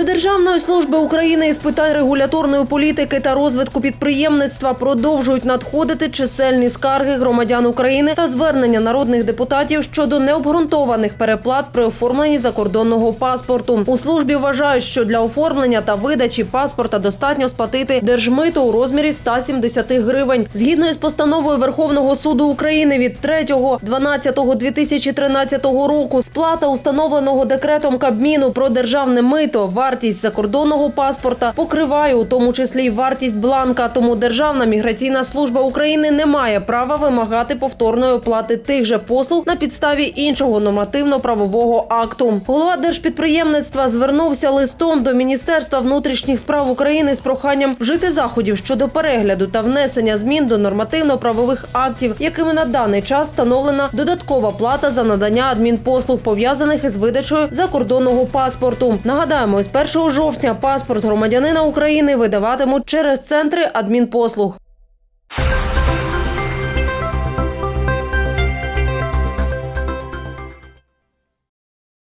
До Державної служби України із питань регуляторної політики та розвитку підприємництва продовжують надходити чисельні скарги громадян України та звернення народних депутатів щодо необґрунтованих переплат при оформленні закордонного паспорту. У службі вважають, що для оформлення та видачі паспорта достатньо сплатити держмито у розмірі 170 гривень. Згідно із постановою Верховного суду України від 3.12.2013 року, сплата установленого декретом Кабміну про державне мито, вартість закордонного паспорта покриває у тому числі й вартість бланка. Тому Державна міграційна служба України не має права вимагати повторної оплати тих же послуг на підставі іншого нормативно-правового акту. Голова держпідприємництва звернувся листом до Міністерства внутрішніх справ України з проханням вжити заходів щодо перегляду та внесення змін до нормативно-правових актів, якими на даний час встановлена додаткова плата за надання адмінпослуг, пов'язаних із видачею закордонного паспорту. Нагадаємо, з 1 жовтня паспорт громадянина України видаватимуть через центри адмінпослуг.